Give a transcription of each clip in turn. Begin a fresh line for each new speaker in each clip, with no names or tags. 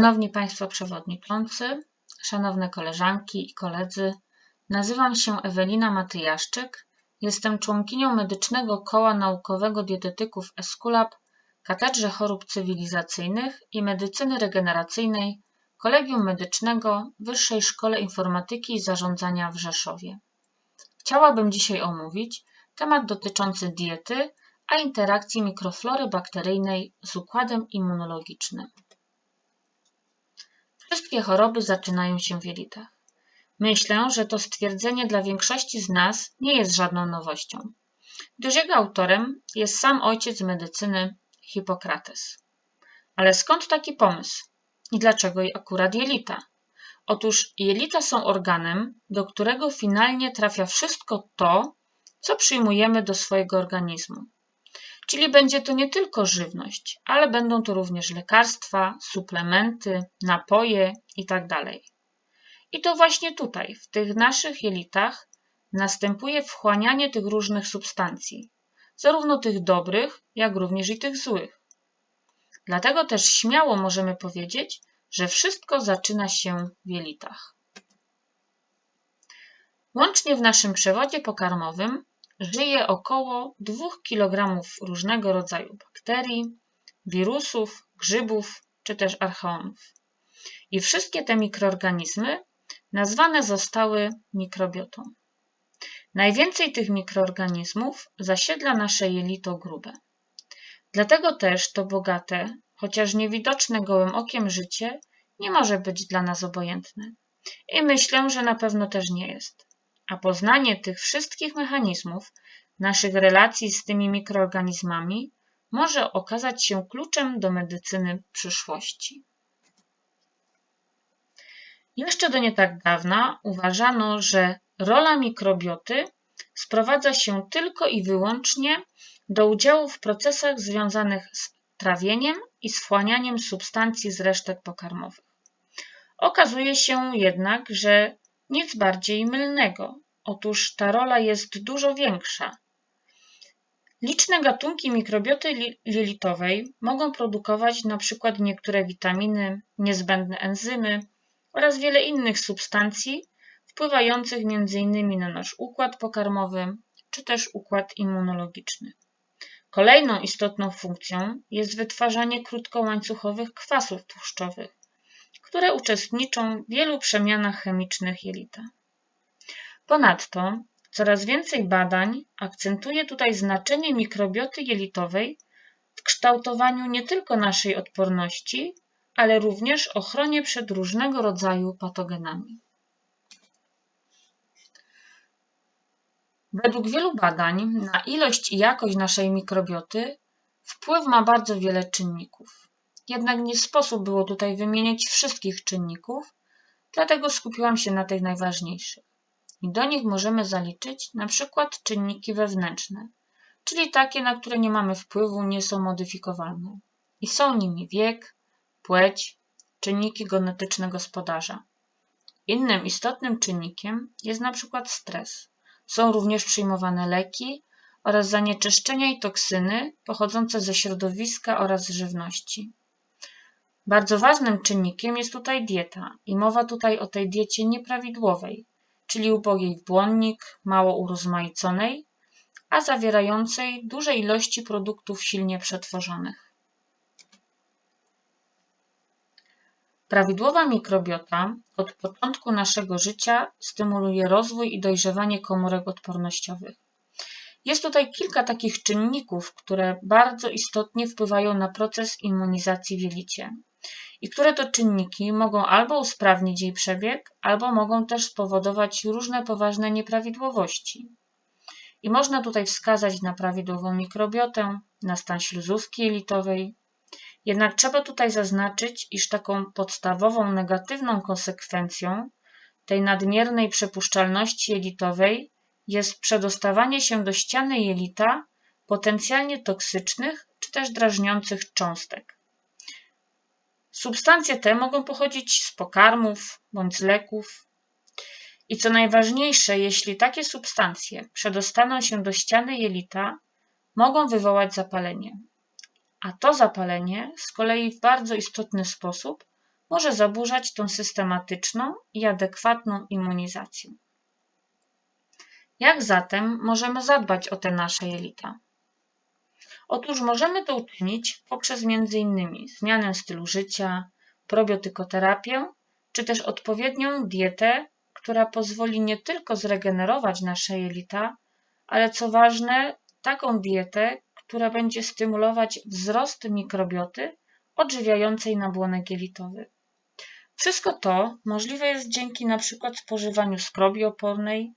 Szanowni Państwo Przewodniczący, Szanowne Koleżanki i Koledzy, nazywam się Ewelina Matyjaszczyk, jestem członkinią Medycznego Koła Naukowego Dietetyków Eskulap, Katedrze Chorób Cywilizacyjnych i Medycyny Regeneracyjnej Kolegium Medycznego Wyższej Szkole Informatyki i Zarządzania w Rzeszowie. Chciałabym dzisiaj omówić temat dotyczący diety, a interakcji mikroflory bakteryjnej z układem immunologicznym. Wszystkie choroby zaczynają się w jelitach. Myślę, że to stwierdzenie dla większości z nas nie jest żadną nowością, gdyż jego autorem jest sam ojciec medycyny Hipokrates. Ale skąd taki pomysł? I dlaczego akurat jelita? Otóż jelita są organem, do którego finalnie trafia wszystko to, co przyjmujemy do swojego organizmu. Czyli będzie to nie tylko żywność, ale będą to również lekarstwa, suplementy, napoje itd. Tak I to właśnie tutaj, w tych naszych jelitach, następuje wchłanianie tych różnych substancji, zarówno tych dobrych, jak również i tych złych. Dlatego też śmiało możemy powiedzieć, że wszystko zaczyna się w jelitach. Łącznie w naszym przewodzie pokarmowym żyje około 2 kg różnego rodzaju bakterii, wirusów, grzybów czy też archeonów. I wszystkie te mikroorganizmy nazwane zostały mikrobiotą. Najwięcej tych mikroorganizmów zasiedla nasze jelito grube. Dlatego też to bogate, chociaż niewidoczne gołym okiem życie nie może być dla nas obojętne. I myślę, że na pewno też nie jest a poznanie tych wszystkich mechanizmów naszych relacji z tymi mikroorganizmami może okazać się kluczem do medycyny przyszłości. Jeszcze do nie tak dawna uważano, że rola mikrobioty sprowadza się tylko i wyłącznie do udziału w procesach związanych z trawieniem i z wchłanianiem substancji z resztek pokarmowych. Okazuje się jednak, że nic bardziej mylnego. Otóż ta rola jest dużo większa. Liczne gatunki mikrobioty jelitowej mogą produkować np. niektóre witaminy, niezbędne enzymy oraz wiele innych substancji wpływających m.in. na nasz układ pokarmowy czy też układ immunologiczny. Kolejną istotną funkcją jest wytwarzanie krótkołańcuchowych kwasów tłuszczowych, które uczestniczą w wielu przemianach chemicznych jelita. Ponadto coraz więcej badań akcentuje tutaj znaczenie mikrobioty jelitowej w kształtowaniu nie tylko naszej odporności, ale również ochronie przed różnego rodzaju patogenami. Według wielu badań na ilość i jakość naszej mikrobioty wpływ ma bardzo wiele czynników. Jednak nie sposób było tutaj wymienić wszystkich czynników, dlatego skupiłam się na tych najważniejszych. I do nich możemy zaliczyć na przykład czynniki wewnętrzne, czyli takie, na które nie mamy wpływu, nie są modyfikowalne. I są nimi wiek, płeć, czynniki genetyczne gospodarza. Innym istotnym czynnikiem jest na przykład stres. Są również przyjmowane leki oraz zanieczyszczenia i toksyny pochodzące ze środowiska oraz żywności. Bardzo ważnym czynnikiem jest tutaj dieta i mowa tutaj o tej diecie nieprawidłowej, czyli ubogiej w błonnik, mało urozmaiconej, a zawierającej duże ilości produktów silnie przetworzonych. Prawidłowa mikrobiota od początku naszego życia stymuluje rozwój i dojrzewanie komórek odpornościowych. Jest tutaj kilka takich czynników, które bardzo istotnie wpływają na proces immunizacji w jelicie i które to czynniki mogą albo usprawnić jej przebieg, albo mogą też spowodować różne poważne nieprawidłowości. I można tutaj wskazać na prawidłową mikrobiotę, na stan śluzówki jelitowej. Jednak trzeba tutaj zaznaczyć, iż taką podstawową negatywną konsekwencją tej nadmiernej przepuszczalności jelitowej jest przedostawanie się do ściany jelita potencjalnie toksycznych czy też drażniących cząstek. Substancje te mogą pochodzić z pokarmów bądź z leków. I co najważniejsze, jeśli takie substancje przedostaną się do ściany jelita, mogą wywołać zapalenie. A to zapalenie z kolei w bardzo istotny sposób może zaburzać tą systematyczną i adekwatną immunizację. Jak zatem możemy zadbać o te nasze jelita? Otóż możemy to uczynić poprzez m.in. zmianę stylu życia, probiotykoterapię, czy też odpowiednią dietę, która pozwoli nie tylko zregenerować nasze jelita, ale co ważne, taką dietę, która będzie stymulować wzrost mikrobioty odżywiającej nabłonek jelitowy. Wszystko to możliwe jest dzięki np. spożywaniu skrobi opornej,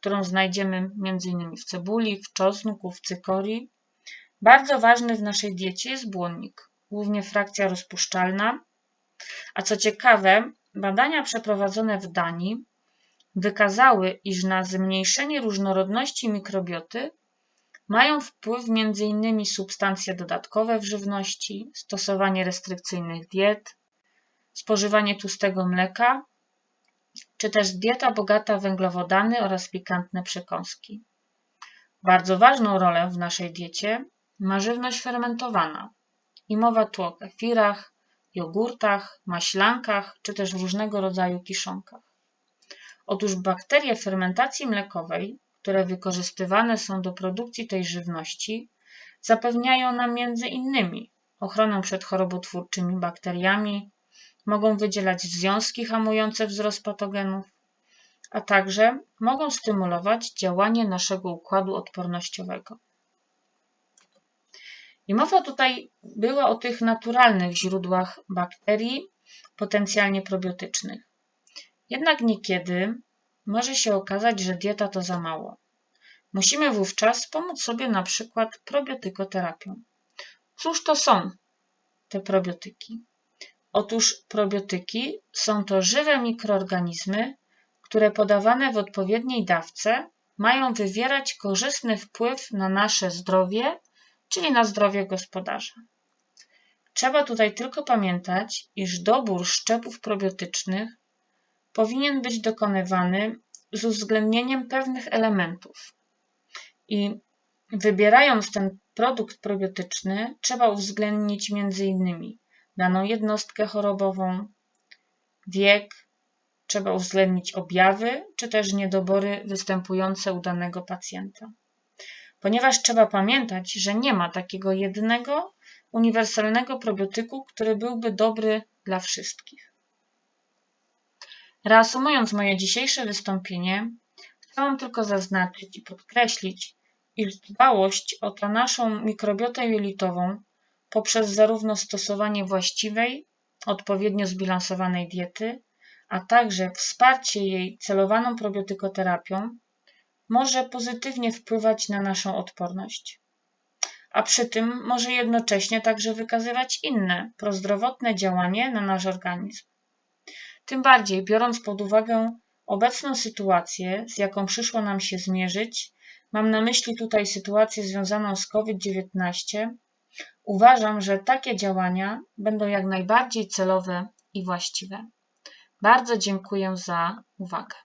którą znajdziemy m.in. w cebuli, w czosnku, w cykorii. Bardzo ważny w naszej diecie jest błonnik, głównie frakcja rozpuszczalna. A co ciekawe, badania przeprowadzone w Danii wykazały, iż na zmniejszenie różnorodności mikrobioty mają wpływ m.in. substancje dodatkowe w żywności, stosowanie restrykcyjnych diet, spożywanie tłustego mleka, czy też dieta bogata w węglowodany oraz pikantne przekąski. Bardzo ważną rolę w naszej diecie ma żywność fermentowana. I mowa tu o kefirach, jogurtach, maślankach, czy też różnego rodzaju kiszonkach. Otóż bakterie fermentacji mlekowej, które wykorzystywane są do produkcji tej żywności, zapewniają nam między innymi ochronę przed chorobotwórczymi bakteriami, mogą wydzielać związki hamujące wzrost patogenów, a także mogą stymulować działanie naszego układu odpornościowego. I mowa tutaj była o tych naturalnych źródłach bakterii, potencjalnie probiotycznych. Jednak niekiedy może się okazać, że dieta to za mało. Musimy wówczas pomóc sobie na przykład probiotykoterapią. Cóż to są te probiotyki? Otóż probiotyki są to żywe mikroorganizmy, które podawane w odpowiedniej dawce mają wywierać korzystny wpływ na nasze zdrowie, czyli na zdrowie gospodarza. Trzeba tutaj tylko pamiętać, iż dobór szczepów probiotycznych powinien być dokonywany z uwzględnieniem pewnych elementów. I wybierając ten produkt probiotyczny, trzeba uwzględnić m.in. daną jednostkę chorobową, wiek, trzeba uwzględnić objawy czy też niedobory występujące u danego pacjenta. Ponieważ trzeba pamiętać, że nie ma takiego jednego uniwersalnego probiotyku, który byłby dobry dla wszystkich. Reasumując moje dzisiejsze wystąpienie, chciałam tylko zaznaczyć i podkreślić, iż dbałość o tę naszą mikrobiotę jelitową poprzez zarówno stosowanie właściwej, odpowiednio zbilansowanej diety, a także wsparcie jej celowaną probiotykoterapią może pozytywnie wpływać na naszą odporność. A przy tym może jednocześnie także wykazywać inne prozdrowotne działanie na nasz organizm. Tym bardziej biorąc pod uwagę obecną sytuację, z jaką przyszło nam się zmierzyć, mam na myśli tutaj sytuację związaną z COVID-19, uważam, że takie działania będą jak najbardziej celowe i właściwe. Bardzo dziękuję za uwagę.